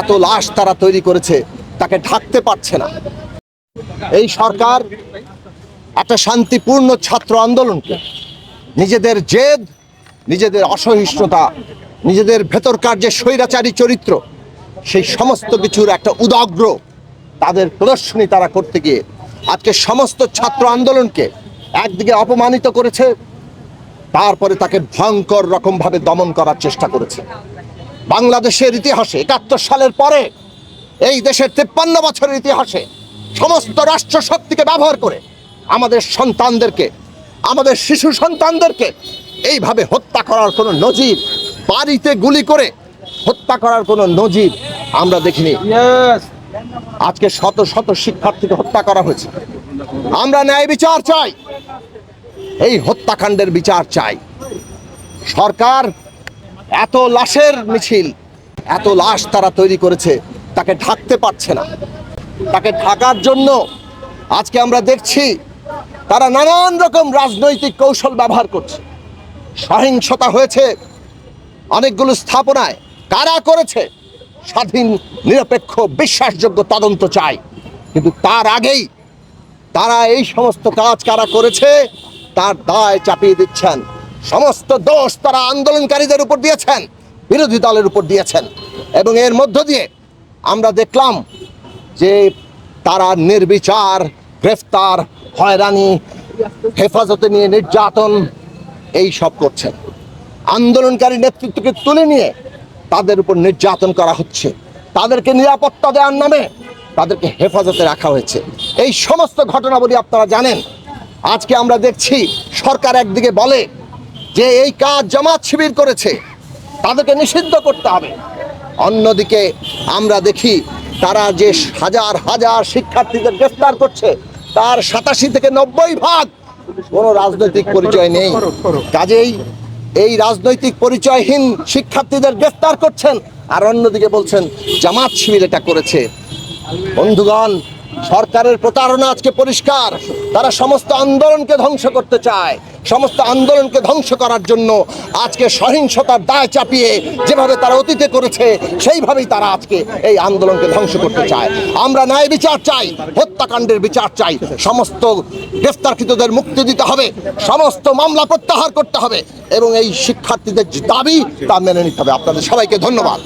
এত লাশ তারা তৈরি করেছে, তাকে ঢাকতে পারছে না। এই সরকার একটা শান্তিপূর্ণ ছাত্র আন্দোলনকে, নিজেদের জেদ, নিজেদের অসহিষ্ণুতা, নিজেদের ভেতরকার যে স্বৈরাচারী চরিত্র, সেই সমস্ত কিছুর একটা উদাগ্র তাদের প্রদর্শনী তারা করতে গিয়ে আজকে সমস্ত ছাত্র আন্দোলনকে একদিকে অপমানিত করেছে, তারপরে তাকে ভয়ঙ্কর রকমভাবে দমন করার চেষ্টা করেছে। বাংলাদেশের ইতিহাসে একাত্তর সালের পরে এই দেশের তেপ্পান্ন বছরের ইতিহাসে সমস্ত রাষ্ট্র শক্তিকে ব্যবহার করে আমাদের সন্তানদেরকে আমাদের শিশু সন্তানদেরকে এইভাবে হত্যা করার কোনো নজির বাড়িতে গুলি করে হত্যা করার কোনো নজির আমরা দেখিনি। আজকে শত শত শিক্ষার্থীকে হত্যা করা হয়েছে। আমরা ন্যায় বিচার চাই। এই হত্যাকাণ্ডের বিচার চাই। সরকার এত লাশের মিছিল, এত লাশ তারা তৈরি করেছে, তাকে ঢাকতে পারছে না। তাকে ঢাকার জন্য আজকে আমরা দেখছি, তারা নানান রকম রাজনৈতিক কৌশল ব্যবহার করছে। সহিংসতা হয়েছে অনেকগুলো স্থাপনায়। কারা করেছে? স্বাধীন, নিরপেক্ষ, বিশ্বাসযোগ্য তদন্ত চাই। কিন্তু তার আগেই তারা এই সমস্ত কাজ কারা করেছে, তার দায় চাপিয়ে দিচ্ছেন। সমস্ত দোষ তারা আন্দোলনকারীদের উপর দিয়েছেন, বিরোধী দলের উপর দিয়েছেন। এবং এর মধ্য দিয়ে আমরা দেখলাম যে তারা নির্বিচার, গ্রেফতার, হয়রানি, হেফাজতে নিয়ে নির্যাতন, এই সব করছেন। আন্দোলনকারী নেতৃত্বকে তুলে নিয়ে তাদের উপর নির্যাতন করা হচ্ছে। তাদেরকে নিরাপত্তা দেওয়ার নামে তাদেরকে হেফাজতে রাখা হয়েছে। এই সমস্ত ঘটনাবলী আপনারা জানেন। আজকে আমরা দেখছি, সরকার একদিকে বলে যে এই কাজ জামাত শিবির করেছে তাদেরকে নিষিদ্ধ করতে হবে। অন্যদিকে আমরা দেখি তারা যে হাজার হাজার শিক্ষার্থীদের গ্রেফতার করছে তার সাতাশি থেকে নব্বই ভাগ কোনো রাজনৈতিক পরিচয় নেই। কাজেই এই রাজনৈতিক পরিচয়হীন শিক্ষার্থীদের গ্রেফতার করছেন। আর অন্যদিকে বলছেন জামাত শিবির এটা করেছে। বন্ধুগণ সরকারের প্রতারণা আজকে পরিষ্কার। তারা সমস্ত আন্দোলনকে ধ্বংস করতে চায়। সমস্ত আন্দোলনকে ধ্বংস করার জন্য আজকে সহিংসতার দায় চাপিয়ে যেভাবে তারা অতীতে করেছে, সেইভাবেই তারা আজকে এই আন্দোলনকে ধ্বংস করতে চায়। আমরা ন্যায় বিচার চাই, হত্যাকাণ্ডের বিচার চাই, সমস্ত গ্রেফতারকৃতদের মুক্তি দিতে হবে, সমস্ত মামলা প্রত্যাহার করতে হবে এবং এই শিক্ষার্থীদের দাবি তা মেনে নিতে হবে। আপনাদের সবাইকে ধন্যবাদ।